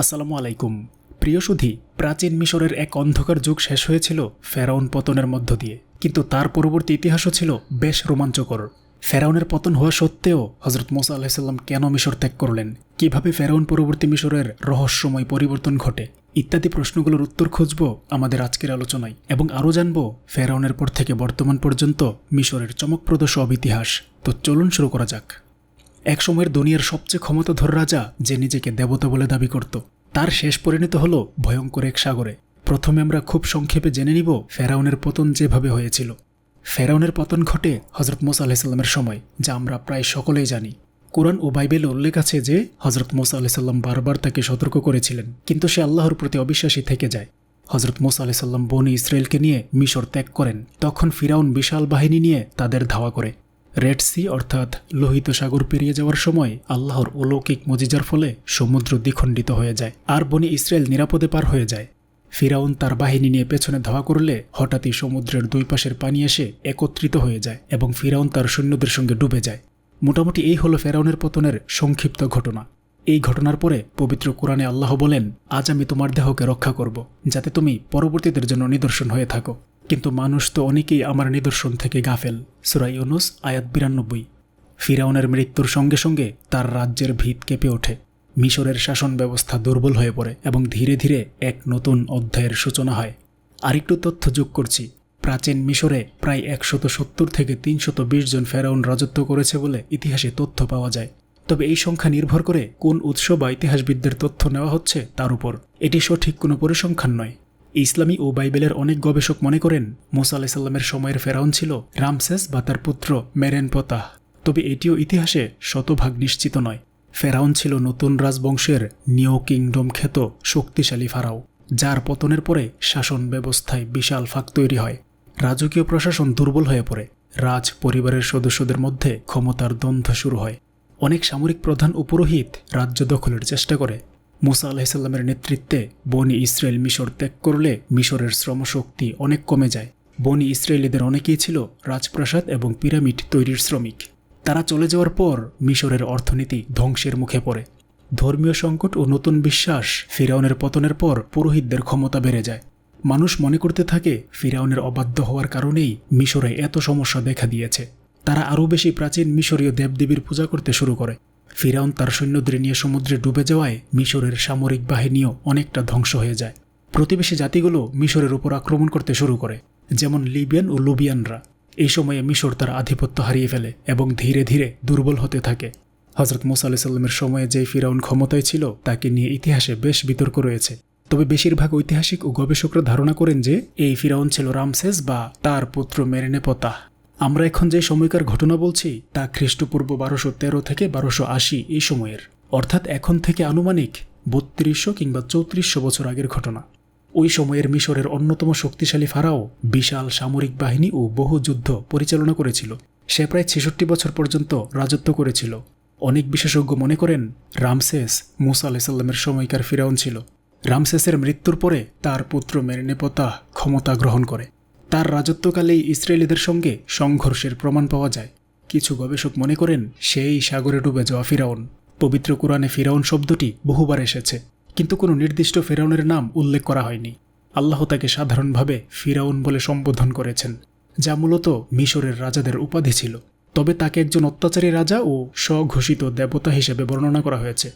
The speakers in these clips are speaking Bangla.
আসসালামু আলাইকুম। প্রিয় সুধী, প্রাচীন মিশরের এক অন্ধকার যুগ শেষ হয়েছিল ফেরাউন পতনের মধ্য দিয়ে। কিন্তু তার পরবর্তী ইতিহাসও ছিল বেশ রোমাঞ্চকর। ফেরাউনের পতন হওয়া সত্ত্বেও হজরত মোসা আলাহিসাল্লাম কেন মিশর ত্যাগ করলেন? কীভাবে ফেরাউন পরবর্তী মিশরের রহস্যময় পরিবর্তন ঘটে? ইত্যাদি প্রশ্নগুলোর উত্তর খুঁজব আমাদের আজকের আলোচনায় এবং আরও জানব ফেরাউনের পর থেকে বর্তমান পর্যন্ত মিশরের চমকপ্রদ সব ইতিহাস। তো চলুন শুরু করা যাক। একসময়ের দুনিয়ার সবচেয়ে ক্ষমতাধর রাজা যে নিজেকে দেবতা বলে দাবি করত, তার শেষ পরিণত হল ভয়ঙ্কর এক সাগরে। প্রথমে আমরা খুব সংক্ষেপে জেনে নিব ফেরাউনের পতন যেভাবে হয়েছিল। ফেরাউনের পতন ঘটে হজরত মোসা আলাহিসাল্লামের সময়, যা আমরা প্রায় সকলেই জানি। কোরআন ও বাইবেলে উল্লেখ আছে যে হজরত মোসা আলাহিসাল্লাম বারবার তাকে সতর্ক করেছিলেন, কিন্তু সে আল্লাহর প্রতি অবিশ্বাসী থেকে যায়। হজরত মোসা আলাহিসাল্লাম বনি ইসরায়েলকে নিয়ে মিশর ত্যাগ করেন। তখন ফিরাউন বিশাল বাহিনী নিয়ে তাদের ধাওয়া করে। রেড সি অর্থাৎ লোহিত সাগর পেরিয়ে যাওয়ার সময় আল্লাহর অলৌকিক মজিজার ফলে সমুদ্র দ্বিখণ্ডিত হয়ে যায় আর বনি ইসরায়েল নিরাপদে পার হয়ে যায়। ফিরাউন তার বাহিনী নিয়ে পেছনে ধাওয়া করলে হঠাৎই সমুদ্রের দুই পাশের পানি এসে একত্রিত হয়ে যায় এবং ফিরাউন তার সৈন্যদের সঙ্গে ডুবে যায়। মোটামুটি এই হলো ফেরাউনের পতনের সংক্ষিপ্ত ঘটনা। এই ঘটনার পরে পবিত্র কোরআনে আল্লাহ বলেন, আজ আমি তোমার দেহকে রক্ষা করব, যাতে তুমি পরবর্তীদের জন্য নিদর্শন হয়ে থাকো। কিন্তু মানুষ তো অনেকেই আমার নিদর্শন থেকে গাফেল। সুরাই অনুস আয়াত বিরানব্বই। ফিরাউনের মৃত্যুর সঙ্গে সঙ্গে তার রাজ্যের ভিত কেঁপে ওঠে। মিশরের শাসন ব্যবস্থা দুর্বল হয়ে পড়ে এবং ধীরে ধীরে এক নতুন অধ্যায়ের সূচনা হয়। আরেকটু তথ্য যোগ করছি। প্রাচীন মিশরে প্রায় একশত সত্তর থেকে তিনশত বিশ জন ফেরাউন রাজত্ব করেছে বলে ইতিহাসে তথ্য পাওয়া যায়। তবে এই সংখ্যা নির্ভর করে কোন উৎস বা ইতিহাসবিদদের তথ্য নেওয়া হচ্ছে তার উপর। এটি সঠিক কোনো পরিসংখ্যান নয়। ইসলামী ও বাইবেলের অনেক গবেষক মনে করেন, মোসা আলাহিসাল্লামের সময়ের ফেরাউন ছিল রামসেস বা তার পুত্র মেরেন পতাহ। তবে এটিও ইতিহাসে শতভাগ নিশ্চিত নয়। ফেরাউন ছিল নতুন রাজবংশের নিও কিংডম খ্যাত শক্তিশালী ফারাও, যার পতনের পরে শাসন ব্যবস্থায় বিশাল ফাঁক তৈরি হয়। রাজকীয় প্রশাসন দুর্বল হয়ে পড়ে। রাজ পরিবারের সদস্যদের মধ্যে ক্ষমতার দ্বন্দ্ব শুরু হয়। অনেক সামরিক প্রধান ও পুরোহিত রাজ্য দখলের চেষ্টা করে। মুসা আলাহিসাল্লামের নেতৃত্বে বনি ইসরায়েল মিশর ত্যাগ করলে মিশরের শ্রমশক্তি অনেক কমে যায়। বনি ইসরায়েলিদের অনেকেই ছিল রাজপ্রাসাদ এবং পিরামিড তৈরির শ্রমিক। তারা চলে যাওয়ার পর মিশরের অর্থনীতি ধ্বংসের মুখে পড়ে। ধর্মীয় সংকট ও নতুন বিশ্বাস ফিরাউনের পতনের পর পুরোহিতদের ক্ষমতা বেড়ে যায়। মানুষ মনে করতে থাকে ফিরাউনের অবাধ্য হওয়ার কারণেই মিশরে এত সমস্যা দেখা দিয়েছে। তারা আরও বেশি প্রাচীন মিশরীয় দেবদেবীর পূজা করতে শুরু করে। ফিরাউন তার সৈন্যদের নিয়ে সমুদ্রে ডুবে যাওয়ায় মিশরের সামরিক বাহিনীও অনেকটা ধ্বংস হয়ে যায়। প্রতিবেশী জাতিগুলো মিশরের উপর আক্রমণ করতে শুরু করে, যেমন লিবিয়ান ও লুবিয়ানরা। এই সময়ে মিশর তার আধিপত্য হারিয়ে ফেলে এবং ধীরে ধীরে দুর্বল হতে থাকে। হজরত মোসা আলি সাল্লামের সময়ে যে ফিরাউন ক্ষমতায় ছিল, তাকে নিয়ে ইতিহাসে বেশ বিতর্ক রয়েছে। তবে বেশিরভাগ ঐতিহাসিক ও গবেষকরা ধারণা করেন যে, এই ফিরাউন ছিল রামসেস বা তার পুত্র মেরেনে পতাহ আমরা এখন যে সময়কার ঘটনা বলছি, তা খ্রিস্টপূর্ব বারোশো তেরো থেকে বারোশো আশি এই সময়ের। অর্থাৎ এখন থেকে আনুমানিক বত্রিশশো কিংবা চৌত্রিশশো বছর আগের ঘটনা। ওই সময়ের মিশরের অন্যতম শক্তিশালী ফারাও বিশাল সামরিক বাহিনী ও বহু যুদ্ধ পরিচালনা করেছিল। সে প্রায় ছেষট্টি বছর পর্যন্ত রাজত্ব করেছিল। অনেক বিশেষজ্ঞ মনে করেন, রামসেস মুসা আলাইসাল্লামের সময়কার ফিরাউন ছিল। রামসেসের মৃত্যুর পরে তার পুত্র মেরনেপতা ক্ষমতা গ্রহণ করে। তার রাজত্বকালেই ইসরায়েলিদের সঙ্গে সংঘর্ষের প্রমাণ পাওয়া যায়। কিছু গবেষক মনে করেন, সেই সাগরে ডুবে যাওয়া ফিরাউন, পবিত্র কোরআনে ফিরাউন শব্দটি বহুবার এসেছে, কিন্তু কোনো নির্দিষ্ট ফেরাউনের নাম উল্লেখ করা হয়নি। আল্লাহ তাকে সাধারণভাবে ফিরাউন বলে সম্বোধন করেছেন, যা মূলত মিশরের রাজাদের উপাধি ছিল। তবে তাকে একজন অত্যাচারী রাজা ও স্বঘোষিত দেবতা হিসেবে বর্ণনা করা হয়েছে।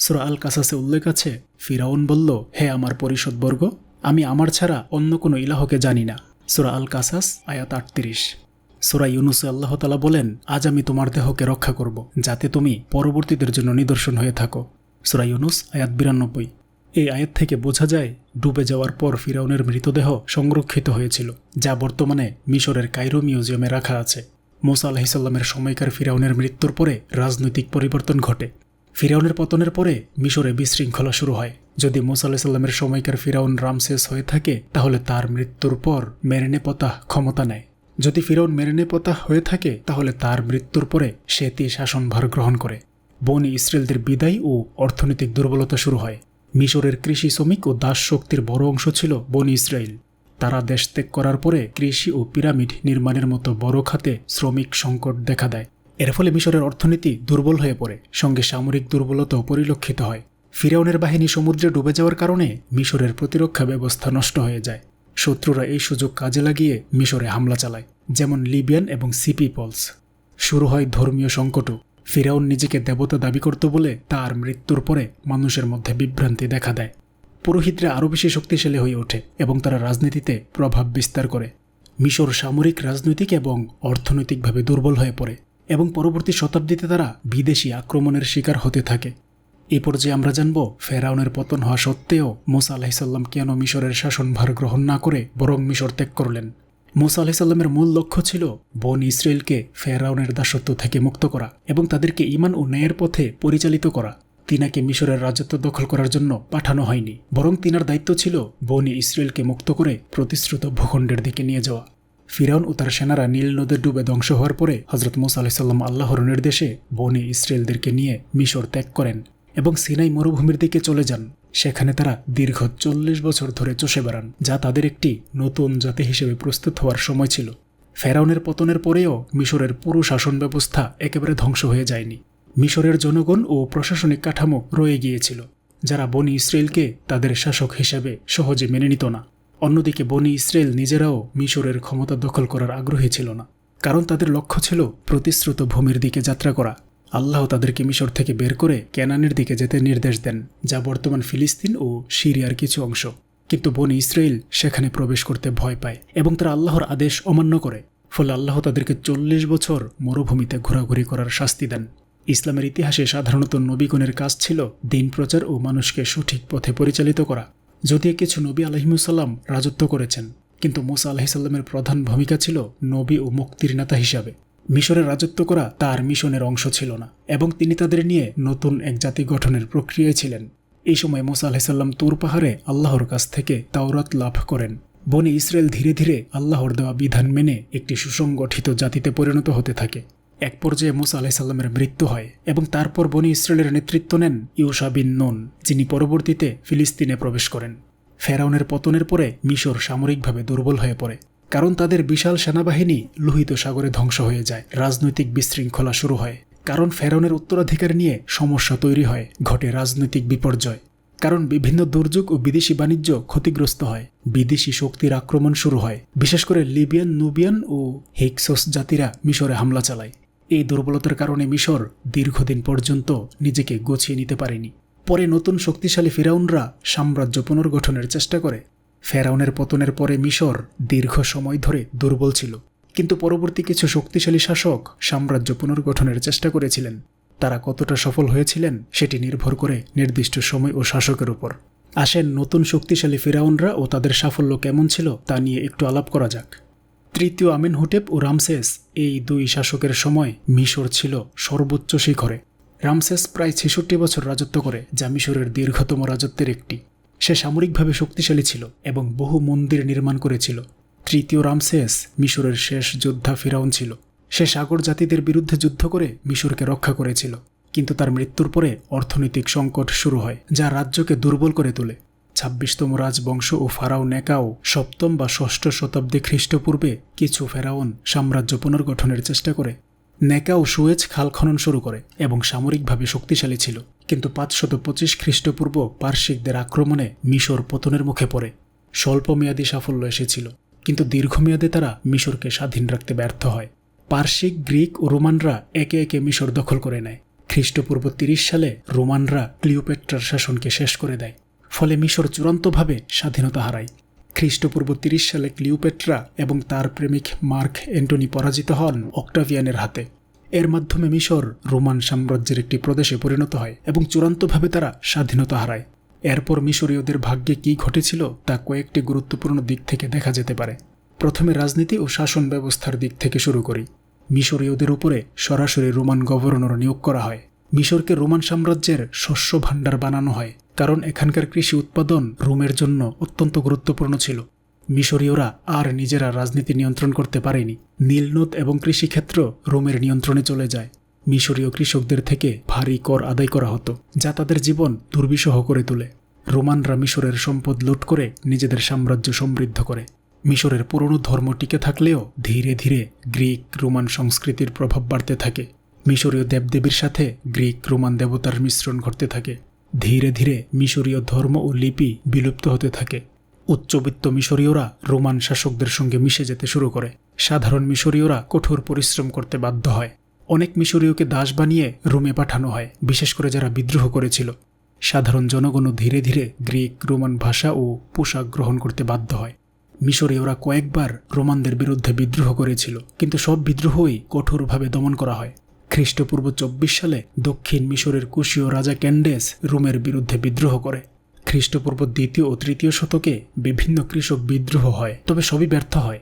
সুরা আল কাসাসে উল্লেখ আছে, ফিরাউন বলল, হে আমার পরিষদবর্গ, আমি আমার ছাড়া অন্য কোনো ইলাহকে জানি না। সুরা আল কাসাস আয়াত আটত্রিশ। সুরা ইউনুসে আল্লাহ তালা বলেন, আজ আমি তোমার দেহকে রক্ষা করব, যাতে তুমি পরবর্তীদের জন্য নিদর্শন হয়ে থাকো। সুরা ইউনুস, আয়াত বিরানব্বই। এই আয়াত থেকে বোঝা যায়, ডুবে যাওয়ার পর ফিরাউনের মৃতদেহ সংরক্ষিত হয়েছিল, যা বর্তমানে মিশরের কাইরো মিউজিয়ামে রাখা আছে। মোসা আলাহিসাল্লামের সময়কার ফিরাউনের মৃত্যুর পরে রাজনৈতিক পরিবর্তন ঘটে। ফিরাউনের পতনের পরে মিশরে বিশৃঙ্খলা শুরু হয়। যদি মোসা আলাহিসাল্লামের সময়কার ফিরাউন রামসেস হয়ে থাকে, তাহলে তার মৃত্যুর পর মেরেনে পতাহ ক্ষমতা নেয়। যদি ফিরাউন মেরেনে পতাহ হয়ে থাকে, তাহলে তার মৃত্যুর পরে সেতি শাসনভার গ্রহণ করে। বনি ইসরায়েলদের বিদায় ও অর্থনৈতিক দুর্বলতা শুরু হয়। মিশরের কৃষি শ্রমিক ও দাস শক্তির বড় অংশ ছিল বনি ইসরায়েল। তারা দেশ ত্যাগ করার পরে কৃষি ও পিরামিড নির্মাণের মতো বড় খাতে শ্রমিক সংকট দেখা দেয়। এর ফলে মিশরের অর্থনীতি দুর্বল হয়ে পড়ে, সঙ্গে সামরিক দুর্বলতাও পরিলক্ষিত হয়। ফিরাউনের বাহিনী সমুদ্রে ডুবে যাওয়ার কারণে মিশরের প্রতিরক্ষা ব্যবস্থা নষ্ট হয়ে যায়। শত্রুরা এই সুযোগ কাজে লাগিয়ে মিশরে হামলা চালায়, যেমন লিবিয়ান এবং সিপি পলস। শুরু হয় ধর্মীয় সংকটও। ফিরাউন নিজেকে দেবতা দাবি করত বলে তার মৃত্যুর পরে মানুষের মধ্যে বিভ্রান্তি দেখা দেয়। পুরোহিতরা আরও বেশি শক্তিশালী হয়ে ওঠে এবং তারা রাজনীতিতে প্রভাব বিস্তার করে। মিশর সামরিক রাজনৈতিক এবং অর্থনৈতিকভাবে দুর্বল হয়ে পড়ে। এবং পরবর্তী শতাব্দীতে তারা বিদেশি আক্রমণের শিকার হতে থাকে। এই পর্যায়ে আমরা জানব ফেরাউনের পতন হওয়া সত্ত্বেও মোসা আলাহিসাল্লাম কেন মিশরের শাসনভার গ্রহণ না করে বরং মিশর ত্যাগ করলেন। মোসা আলাহিসাল্লামের মূল লক্ষ্য ছিল বন ইসরায়েলকে ফেরাউনের দাসত্ব থেকে মুক্ত করা এবং তাদেরকে ইমান ও ন্যায়ের পথে পরিচালিত করা। তিনাকে মিশরের রাজত্ব দখল করার জন্য পাঠানো হয়নি, বরং তিনার দায়িত্ব ছিল বনি ইসরায়েলকে মুক্ত করে প্রতিশ্রুত ভূখণ্ডের দিকে নিয়ে যাওয়া। ফিরাউন ও তার সেনারা নীল নদের ডুবে ধ্বংস হওয়ার পরে হজরত মোসা আলাহিসাল্লাম আল্লাহর নির্দেশে বনি ইসরায়েলদেরকে নিয়ে মিশর ত্যাগ করেন এবং সিনাই মরুভূমির দিকে চলে যান। সেখানে তারা দীর্ঘ চল্লিশ বছর ধরে চষে বেড়ান, যা তাদের একটি নতুন জাতি হিসেবে প্রস্তুত হওয়ার সময় ছিল। ফেরাউনের পতনের পরেও মিশরের পুরো শাসন ব্যবস্থা একেবারে ধ্বংস হয়ে যায়নি। মিশরের জনগণ ও প্রশাসনিক কাঠামো রয়ে গিয়েছিল, যারা বনি ইসরায়েলকে তাদের শাসক হিসেবে সহজে মেনে নিত না। অন্যদিকে বনি ইসরায়েল নিজেরাও মিশরের ক্ষমতা দখল করার আগ্রহী ছিল না। কারণ তাদের লক্ষ্য ছিল প্রতিশ্রুত ভূমির দিকে যাত্রা করা। আল্লাহ তাদেরকে মিশর থেকে বের করে ক্যানানের দিকে যেতে নির্দেশ দেন, যা বর্তমান ফিলিস্তিন ও সিরিয়ার কিছু অংশ। কিন্তু বনি ইসরায়েল সেখানে প্রবেশ করতে ভয় পায় এবং তারা আল্লাহর আদেশ অমান্য করে। ফলে আল্লাহ তাদেরকে চল্লিশ বছর মরুভূমিতে ঘোরাঘুরি করার শাস্তি দেন। ইসলামের ইতিহাসে সাধারণত নবীগণের কাজ ছিল দিন প্রচার ও মানুষকে সঠিক পথে পরিচালিত করা। যদিও কিছু নবী আলহিমুসাল্লাম রাজত্ব করেছেন, কিন্তু মুসা আলহিসাল্লামের প্রধান ভূমিকা ছিল নবী ও মুক্তির নেতা হিসাবে। মিশরের রাজত্ব করা তার মিশনের অংশ ছিল না, এবং তিনি তাদের নিয়ে নতুন এক জাতি গঠনের প্রক্রিয়ায় ছিলেন। এই সময় মোসা আলাহিসাল্লাম তুর পাহাড়ে আল্লাহর কাছ থেকে তাওরাত লাভ করেন। বনে ইসরায়েল ধীরে ধীরে আল্লাহর দেওয়া বিধান মেনে একটি সুসংগঠিত জাতিতে পরিণত হতে থাকে। এক পর্যায়ে মুসা আলাহিসাল্লামের মৃত্যু হয় এবং তারপর বনি ইসরায়েলের নেতৃত্ব নেন ইউসা বিন নুন, যিনি পরবর্তীতে ফিলিস্তিনে প্রবেশ করেন। ফেরাউনের পতনের পরে মিশর সামরিকভাবে দুর্বল হয়ে পড়ে, কারণ তাদের বিশাল সেনাবাহিনী লোহিত সাগরে ধ্বংস হয়ে যায়। রাজনৈতিক বিশৃঙ্খলা শুরু হয়, কারণ ফেরাউনের উত্তরাধিকার নিয়ে সমস্যা তৈরি হয়, ঘটে রাজনৈতিক বিপর্যয়। কারণ বিভিন্ন দুর্যোগ ও বিদেশি বাণিজ্য ক্ষতিগ্রস্ত হয়, বিদেশি শক্তির আক্রমণ শুরু হয়। বিশেষ করে লিবিয়ান, নুবিয়ান ও হেক্সোস জাতিরা মিশরে হামলা চালায়। এই দুর্বলতার কারণে মিশর দীর্ঘদিন পর্যন্ত নিজেকে গুছিয়ে নিতে পারেনি। পরে নতুন শক্তিশালী ফেরাউনরা সাম্রাজ্য পুনর্গঠনের চেষ্টা করে। ফেরাউনের পতনের পরে মিশর দীর্ঘ সময় ধরে দুর্বল ছিল। কিন্তু পরবর্তী কিছু শক্তিশালী শাসক সাম্রাজ্য পুনর্গঠনের চেষ্টা করেছিলেন। তারা কতটা সফল হয়েছিলেন সেটি নির্ভর করে নির্দিষ্ট সময় ও শাসকের উপর। আসেন নতুন শক্তিশালী ফেরাউনরা ও তাদের সাফল্য কেমন ছিল তা নিয়ে একটু আলাপ করা যাক। তৃতীয় আমিন হুটেপ ও রামসেস এই দুই শাসকের সময় মিশর ছিল সর্বোচ্চ শিখরে। রামসেস প্রায় ছেষট্টি বছর রাজত্ব করে, যা মিশরের দীর্ঘতম রাজত্বের একটি। সে সামরিকভাবে শক্তিশালী ছিল এবং বহু মন্দির নির্মাণ করেছিল। তৃতীয় রামসেস মিশরের শেষ যোদ্ধা ফিরাউন ছিল। সে সাগর জাতিদের বিরুদ্ধে যুদ্ধ করে মিশরকে রক্ষা করেছিল। কিন্তু তার মৃত্যুর পরে অর্থনৈতিক সংকট শুরু হয়, যা রাজ্যকে দুর্বল করে তোলে। ছাব্বিশতম রাজবংশ ও ফারাও নেকাও সপ্তম বা ষষ্ঠ শতাব্দী খ্রিস্টপূর্বে কিছু ফেরাউন সাম্রাজ্য পুনর্গঠনের চেষ্টা করে। নেকাও সুয়েজ খাল খনন শুরু করে এবং সামরিকভাবে শক্তিশালী ছিল। কিন্তু পাঁচশত পঁচিশ খ্রিস্টপূর্ব পার্শ্বিকদের আক্রমণে মিশর পতনের মুখে পড়ে। স্বল্পমেয়াদী সাফল্য এসেছিল, কিন্তু দীর্ঘমেয়াদে তারা মিশরকে স্বাধীন রাখতে ব্যর্থ হয়। পার্শ্বিক গ্রিক ও রোমানরা একে একে মিশর দখল করে নেয়। খ্রিস্টপূর্ব তিরিশ সালে রোমানরা ক্লিওপেট্রার শাসনকে শেষ করে দেয়। ফলে মিশর চূড়ান্তভাবে স্বাধীনতা হারায়। খ্রিস্টপূর্ব তিরিশ সালে ক্লিওপেট্রা এবং তার প্রেমিক মার্ক অ্যান্টনি পরাজিত হন অক্টাভিয়ানের হাতে। এর মাধ্যমে মিশর রোমান সাম্রাজ্যের একটি প্রদেশে পরিণত হয় এবং চূড়ান্তভাবে তারা স্বাধীনতা হারায়। এরপর মিশরীয়দের ভাগ্যে কী ঘটেছিল তা কয়েকটি গুরুত্বপূর্ণ দিক থেকে দেখা যেতে পারে। প্রথমে রাজনীতি ও শাসন ব্যবস্থার দিক থেকে শুরু করি। মিশরীয়দের উপরে সরাসরি রোমান গভর্নর নিয়োগ করা হয়। মিশরকে রোমান সাম্রাজ্যের শস্য ভাণ্ডার বানানো হয়, কারণ এখানকার কৃষি উৎপাদন রোমের জন্য অত্যন্ত গুরুত্বপূর্ণ ছিল। মিশরীয়রা আর নিজেরা রাজনীতি নিয়ন্ত্রণ করতে পারেনি। নীলনদ এবং কৃষিক্ষেত্র রোমের নিয়ন্ত্রণে চলে যায়। মিশরীয় কৃষকদের থেকে ভারী কর আদায় করা হতো, যা তাদের জীবন দুর্বিষহ করে তোলে। রোমানরা মিশরের সম্পদ লুট করে নিজেদের সাম্রাজ্য সমৃদ্ধ করে। মিশরের পুরনো ধর্ম টিকে থাকলেও ধীরে ধীরে গ্রিক রোমান সংস্কৃতির প্রভাব বাড়তে থাকে। মিশরীয় দেবদেবীর সাথে গ্রিক রোমান দেবতার মিশ্রণ ঘটতে থাকে। ধীরে ধীরে মিশরীয় ধর্ম ও লিপি বিলুপ্ত হতে থাকে। উচ্চবিত্ত মিশরীয়রা রোমান শাসকদের সঙ্গে মিশে যেতে শুরু করে। সাধারণ মিশরীয়রা কঠোর পরিশ্রম করতে বাধ্য হয়। অনেক মিশরীয়কে দাস বানিয়ে রোমে পাঠানো হয়, বিশেষ করে যারা বিদ্রোহ করেছিল। সাধারণ জনগণও ধীরে ধীরে গ্রিক, রোমান ভাষা ও পোশাক গ্রহণ করতে বাধ্য হয়। মিশরীয়রা কয়েকবার রোমানদের বিরুদ্ধে বিদ্রোহ করেছিল, কিন্তু সব বিদ্রোহই কঠোরভাবে দমন করা হয়। খ্রিস্টপূর্ব চব্বিশ সালে দক্ষিণ মিশরের কুশীয় রাজা ক্যান্ডেস রোমের বিরুদ্ধে বিদ্রোহ করে। খ্রিস্টপূর্ব দ্বিতীয় ও তৃতীয় শতকে বিভিন্ন কৃষক বিদ্রোহ হয়, তবে সবই ব্যর্থ হয়।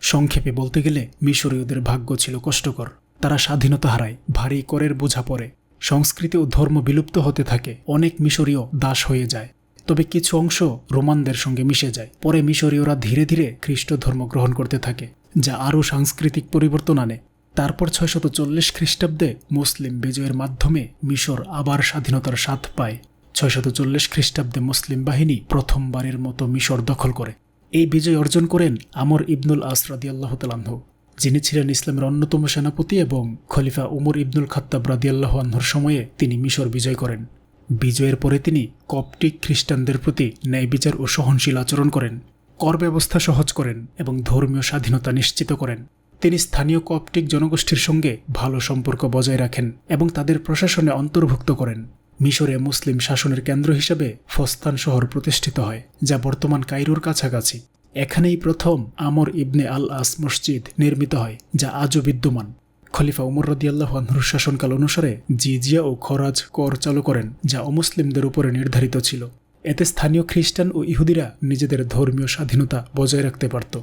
সংক্ষেপে বলতে গেলে, মিশরীয়দের ভাগ্য ছিল কষ্টকর। তারা স্বাধীনতা হারায়, ভারী করের বোঝা পড়ে। সংস্কৃতি ও ধর্ম বিলুপ্ত হতে থাকে, অনেক মিশরীয় দাস হয়ে যায়। তবে কিছু অংশ রোমানদের সঙ্গে মিশে যায়। পরে মিশরীয়রা ধীরে ধীরে খ্রিস্ট ধর্ম গ্রহণ করতে থাকে, যা আরও সাংস্কৃতিক পরিবর্তন আনে। তারপর ছয়শত চল্লিশ খ্রিস্টাব্দে মুসলিম বিজয়ের মাধ্যমে মিশর আবার স্বাধীনতার স্বাদ পায়। ছয়শত চল্লিশ খ্রিস্টাব্দে মুসলিম বাহিনী প্রথমবারের মতো মিশর দখল করে। এই বিজয় অর্জন করেন আমর ইবনুল আসরাদি আল্লাহ তালাহ যিনি ছিলেন ইসলামের অন্যতম সেনাপতি এবং খলিফা উমর ইবনুল খাত্তাব রাদিয়াল্লাহ আহ্নর সময়ে তিনি মিশর বিজয় করেন। বিজয়ের পরে তিনি কপটিক খ্রিস্টানদের প্রতি ন্যায় বিচার ও সহনশীল আচরণ করেন, কর ব্যবস্থা সহজ করেন এবং ধর্মীয় স্বাধীনতা নিশ্চিত করেন। তিনি স্থানীয় কপটিক জনগোষ্ঠীর সঙ্গে ভালো সম্পর্ক বজায় রাখেন এবং তাদের প্রশাসনে অন্তর্ভুক্ত করেন। মিশরে মুসলিম শাসনের কেন্দ্র হিসেবে ফস্তান শহর প্রতিষ্ঠিত হয়, যা বর্তমান কাইরোর কাছাকাছি। এখানেই প্রথম আমর ইবনে আল আস মসজিদ নির্মিত হয়, যা আজও বিদ্যমান। খলিফা উমর রদিয়াল্লাহ আনহুর শাসনকাল অনুসারে জিজিয়া ও খরাজ কর চালু করেন, যা অমুসলিমদের উপরে নির্ধারিত ছিল। এতে স্থানীয় খ্রিস্টান ও ইহুদিরা নিজেদের ধর্মীয় স্বাধীনতা বজায় রাখতে পারত।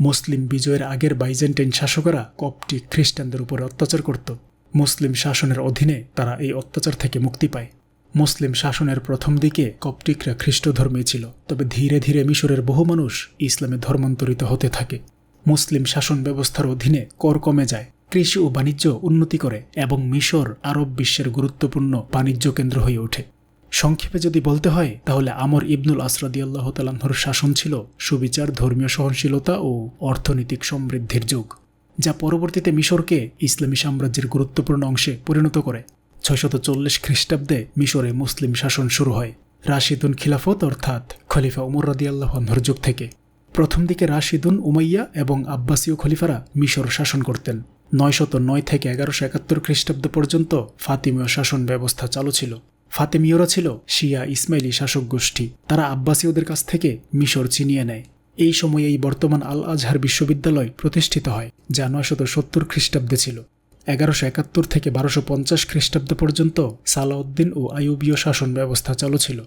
মুসলিম বিজয়ের আগের বাইজেন্টাইন শাসকেরা কপটি খ্রিস্টানদের উপরে অত্যাচার করত। মুসলিম শাসনের অধীনে তারা এই অত্যাচার থেকে মুক্তি পায়। মুসলিম শাসনের প্রথম দিকে কপটিকরা খ্রিস্ট ধর্মে ছিল, তবে ধীরে ধীরে মিশরের বহু মানুষ ইসলামে ধর্মান্তরিত হতে থাকে। মুসলিম শাসন ব্যবস্থার অধীনে কর কমে যায়, কৃষি ও বাণিজ্য উন্নতি করে এবং মিশর আরব বিশ্বের গুরুত্বপূর্ণ বাণিজ্য কেন্দ্র হয়ে ওঠে। সংক্ষেপে যদি বলতে হয়, তাহলে আমর ইবনুল আসরাদি আল্লাহ তালাহর শাসন ছিল সুবিচার, ধর্মীয় সহনশীলতা ও অর্থনৈতিক সমৃদ্ধির যুগ, যা পরবর্তীতে মিশরকে ইসলামী সাম্রাজ্যের গুরুত্বপূর্ণ অংশে পরিণত করে। ছয়শত চল্লিশ খ্রিস্টাব্দে মিশরে মুসলিম শাসন শুরু হয়, রাশিদুন খিলাফত অর্থাৎ খলিফা উমর আল্লাহর যুগ থেকে। প্রথম দিকে রাশিদুন, উমাইয়া এবং আব্বাসীয় খলিফারা মিশর শাসন করতেন। নয়শত নয় থেকে এগারোশো একাত্তর খ্রিস্টাব্দ পর্যন্ত ফাতিমীয় শাসন ব্যবস্থা চালু ছিল। ফাতেমীয়রা ছিল শিয়া ইসমাইলি শাসক গোষ্ঠী। তারা আব্বাসীয়দের কাছ থেকে মিশর চিনিয়ে নেয়। এই সময়ে এই বর্তমান আল আজহার বিশ্ববিদ্যালয় প্রতিষ্ঠিত হয়, যা নয়শত সত্তর খ্রিস্টাব্দে ছিল। এগারোশো একাত্তর থেকে বারোশো পঞ্চাশ খ্রিস্টাব্দ পর্যন্ত সালাউদ্দিন ও আইয়ুবীয় শাসন ব্যবস্থা চালু ছিল।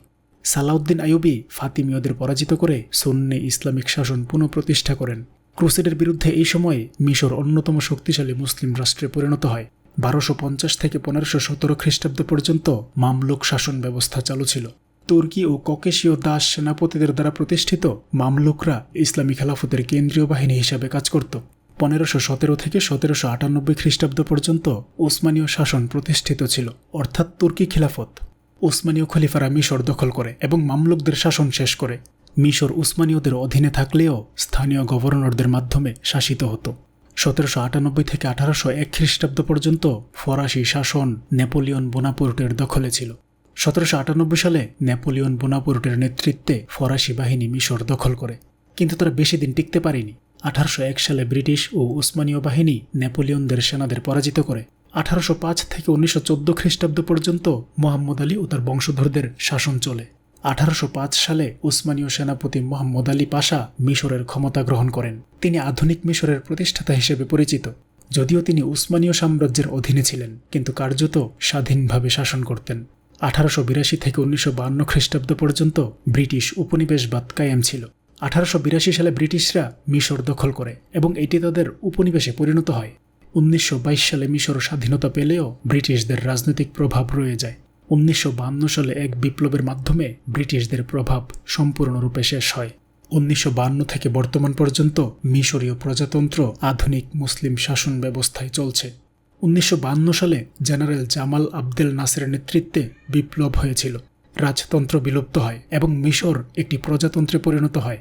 সালাউদ্দিন আইয়ুবি ফাতিমীয়দের পরাজিত করে সুন্নি ইসলামিক শাসন পুনঃপ্রতিষ্ঠা করেন। ক্রুসেডের বিরুদ্ধে এই সময়ে মিশর অন্যতম শক্তিশালী মুসলিম রাষ্ট্রে পরিণত হয়। বারোশো পঞ্চাশ থেকে পনেরোশো সতেরো খ্রিস্টাব্দ পর্যন্ত মামলুক শাসন ব্যবস্থা চালু ছিল। তুর্কি ও ককেশীয় দাস সেনাপতিদের দ্বারা প্রতিষ্ঠিত মামলুকরা ইসলামী খেলাফতের কেন্দ্রীয় বাহিনী হিসাবে কাজ করত। পনেরোশো সতেরো থেকে সতেরোশো আটানব্বই খ্রিস্টাব্দ পর্যন্ত ওসমানীয় শাসন প্রতিষ্ঠিত ছিল, অর্থাৎ তুর্কি খিলাফত। ওসমানীয় খলিফারা মিশর দখল করে এবং মামলুকদের শাসন শেষ করে। মিশর উসমানীয়দের অধীনে থাকলেও স্থানীয় গভর্নরদের মাধ্যমে শাসিত হতো। সতেরোশো আটানব্বই থেকে আঠারোশো এক খ্রিস্টাব্দ পর্যন্ত ফরাসি শাসন নেপোলিয়ন বোনাপোর্টের দখলে ছিল। সতেরোশো আটানব্বই সালে নেপোলিয়ন বোনাপোর্টের নেতৃত্বে ফরাসি বাহিনী মিশর দখল করে, কিন্তু তারা বেশি দিন টিকতে পারেনি। আঠারোশো এক সালে ব্রিটিশ ও উসমানীয় বাহিনী নেপোলিয়নদের সেনাদের পরাজিত করে। আঠারোশো পাঁচ থেকে উনিশশো চোদ্দ খ্রিস্টাব্দ পর্যন্ত মোহাম্মদ আলী ও তার বংশধরদের শাসন চলে। আঠারোশো পাঁচ সালে উসমানীয় সেনাপতি মোহাম্মদ আলী পাশা মিশরের ক্ষমতা গ্রহণ করেন। তিনি আধুনিক মিশরের প্রতিষ্ঠাতা হিসেবে পরিচিত, যদিও তিনি উসমানীয় সাম্রাজ্যের অধীনে ছিলেন, কিন্তু কার্যত স্বাধীনভাবে শাসন করতেন। আঠারোশো বিরাশি থেকে উনিশশো খ্রিস্টাব্দ পর্যন্ত ব্রিটিশ উপনিবেশবাদ কায়েম ছিল। আঠারোশো বিরাশি সালে ব্রিটিশরা মিশর দখল করে এবং এটি তাদের উপনিবেশে পরিণত হয়। উনিশশো বাইশ সালে মিশর স্বাধীনতা পেলেও ব্রিটিশদের রাজনৈতিক প্রভাব রয়ে যায়। উনিশশো সালে এক বিপ্লবের মাধ্যমে ব্রিটিশদের প্রভাব সম্পূর্ণরূপে শেষ হয়। উনিশশো থেকে বর্তমান পর্যন্ত মিশরীয় প্রজাতন্ত্র আধুনিক মুসলিম শাসন ব্যবস্থায় চলছে। উনিশশো সালে জেনারেল জামাল আবদেল নাসের নেতৃত্বে বিপ্লব হয়েছিল। রাজতন্ত্র বিলুপ্ত হয় এবং মিশর একটি প্রজাতন্ত্রে পরিণত হয়।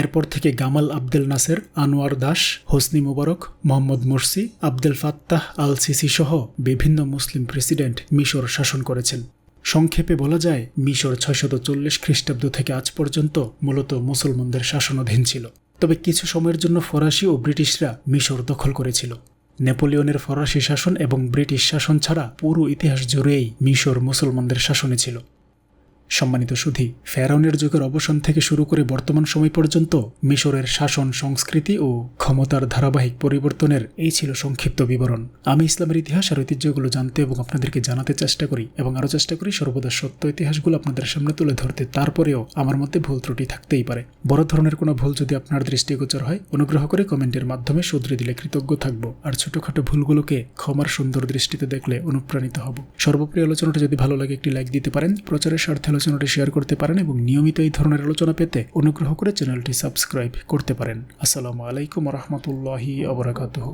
এরপর থেকে Gamal Abdel Nasser, Anwar Das, Hosni Mubarak, Mohamed Morsi, Abdel Fattah al Sisi সহ বিভিন্ন মুসলিম প্রেসিডেন্ট মিশর শাসন করেছেন। সংক্ষেপে বলা যায়, মিশর ছয়শত চল্লিশ খ্রিস্টাব্দ থেকে আজ পর্যন্ত মূলত মুসলমানদের শাসনাধীন ছিল। তবে কিছু সময়ের জন্য ফরাসি ও ব্রিটিশরা মিশর দখল করেছিল। নেপোলিয়নের ফরাসি শাসন এবং ব্রিটিশ শাসন ছাড়া পুরো ইতিহাস জুড়েই মিশর মুসলমানদের শাসনে ছিল। সম্মানিত সুধী, ফেরাউনের যুগের অবসান থেকে শুরু করে বর্তমান সময় পর্যন্ত মিশরের শাসন, সংস্কৃতি ও ক্ষমতার ধারাবাহিক পরিবর্তনের এই ছিল সংক্ষিপ্ত বিবরণ। আমি ইসলামের ইতিহাস আর ঐতিহ্যগুলো জানতে এবং আপনাদেরকে জানাতে চেষ্টা করি এবং আরও চেষ্টা করি সর্বদা সত্য ইতিহাসগুলো আপনাদের সামনে তুলে ধরতে। তারপরেও আমার মধ্যে ভুল ত্রুটি থাকতেই পারে। বড় ধরনের কোনো ভুল যদি আপনার দৃষ্টিগোচর হয়, অনুগ্রহ করে কমেন্টের মাধ্যমে শুধরে দিলে কৃতজ্ঞ থাকব। আর ছোটখাটো ভুলগুলোকে ক্ষমার সুন্দর দৃষ্টিতে দেখলে অনুপ্রাণিত হব। সর্বোপরি আলোচনাটা যদি ভালো লাগে একটি লাইক দিতে পারেন। প্রচারের স্বার্থে আলোচনাটি শেয়ার করতে পারেন এবং নিয়মিত এই ধরনের আলোচনা পেতে অনুগ্রহ করে চ্যানেলটি সাবস্ক্রাইব করতে পারেন। আসসালামু আলাইকুম রহমতুল্লাহি আবরাকাতুহ